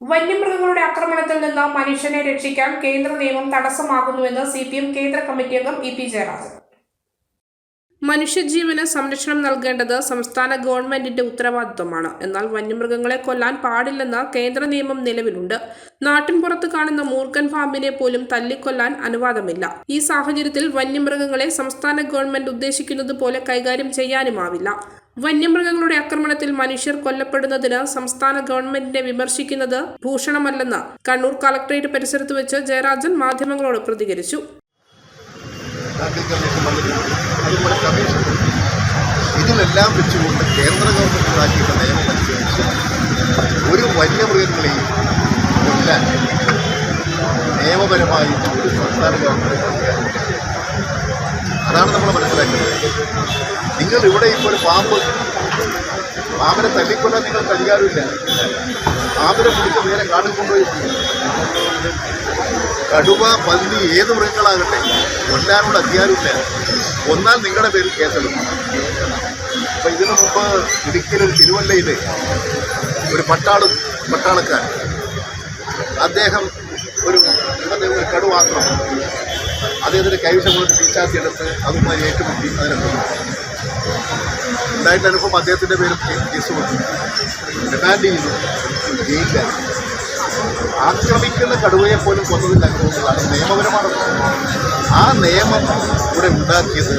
വന്യമൃഗങ്ങളുടെ ആക്രമണത്തിൽ നിന്ന് മനുഷ്യനെ രക്ഷിക്കാൻ കേന്ദ്ര നിയമം തടസ്സമാകുന്നുവെന്ന് സി പി എം കേന്ദ്ര കമ്മിറ്റി അംഗം ഇ പി ജയരാജൻ മനുഷ്യജീവന് സംരക്ഷണം നൽകേണ്ടത് സംസ്ഥാന ഗവൺമെന്റിന്റെ ഉത്തരവാദിത്വമാണ്. എന്നാൽ വന്യമൃഗങ്ങളെ കൊല്ലാൻ പാടില്ലെന്ന കേന്ദ്ര നിയമം നിലവിലുണ്ട്. നാട്ടിൻപുറത്ത് കാണുന്ന മൂർഖൻ പാമ്പിനെ പോലും തല്ലിക്കൊല്ലാൻ അനുവാദമില്ല. ഈ സാഹചര്യത്തിൽ വന്യമൃഗങ്ങളെ സംസ്ഥാന ഗവൺമെന്റ് ഉദ്ദേശിക്കുന്നത് പോലെ കൈകാര്യം ചെയ്യാനുമാവില്ല. വന്യമൃഗങ്ങളുടെ ആക്രമണത്തിൽ മനുഷ്യർ കൊല്ലപ്പെടുന്നതിന് സംസ്ഥാന ഗവൺമെന്റിനെ വിമർശിക്കുന്നത് ഭൂഷണമല്ലെന്ന് കണ്ണൂർ കളക്ടറേറ്റ് പരിസരത്ത് വെച്ച് ജയരാജൻ മാധ്യമങ്ങളോട് പ്രതികരിച്ചു. ഇതിലെല്ലാം വെച്ചുകൊണ്ട് കേന്ദ്ര ഗവൺമെന്റ് ഉണ്ടാക്കിയിട്ട് നിയമം അനുസരിച്ച് ഒരു വന്യമൃഗങ്ങളെയും കൊല്ലാൻ നിയമപരമായി ഒരു സംസ്ഥാന ഗവൺമെന്റ് അതാണ് നമ്മൾ മനസ്സിലാക്കുന്നത് നിങ്ങൾ ഇവിടെ ഇപ്പോൾ ഒരു പാമ്പ് പാമ്പിനെ തല്ലിക്കൊല്ലാൻ നിങ്ങൾക്ക് അധികാരമില്ല പാമ്പിനെ പിടിച്ച് നേരെ കാട്ടിൽ കൊണ്ടുപോയി. കടുവ പന്നി ഏത് മൃഗങ്ങളാകട്ടെ കൊല്ലാനുള്ള അധികാരമില്ല. ഒന്നാൽ നിങ്ങളുടെ പേരിൽ കേസെടുക്കും. അപ്പൊ ഇതിനു മുമ്പ് ഇടുക്കിയിലൊരു തിരുവല്ലയിൽ ഒരു പട്ടാള പട്ടാളക്കാർ അദ്ദേഹം ഒരു ഒരു കടുവാക്രമം അദ്ദേഹത്തിന്റെ കൈവശം കൊണ്ട് പിച്ചാത്തി എടുത്ത് അതുമായി ഏറ്റുമുട്ടി അതിനെ. ഉണ്ടായിട്ട് അനുഭവം? അദ്ദേഹത്തിന്റെ പേര് കേസ് കൊടുത്തു റിമാൻഡ് ചെയ്തു. ജയിലില്ല ആക്രമിക്കുന്ന കടുവയെ പോലും കൊന്നതിൽ അനുഭവങ്ങളാണ് നിയമപരമാണ് ആ നിയമം ഇവിടെ ഉണ്ടാക്കിയത്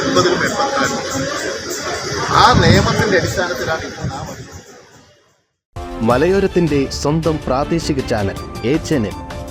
എൺപതിലും എൺപത്തിനാലും. ആ നിയമത്തിന്റെ അടിസ്ഥാനത്തിലാണ് ഇപ്പോൾ നാം മലയോരത്തിന്റെ സ്വന്തം പ്രാദേശിക ചാനൽ എ ചാനൽ.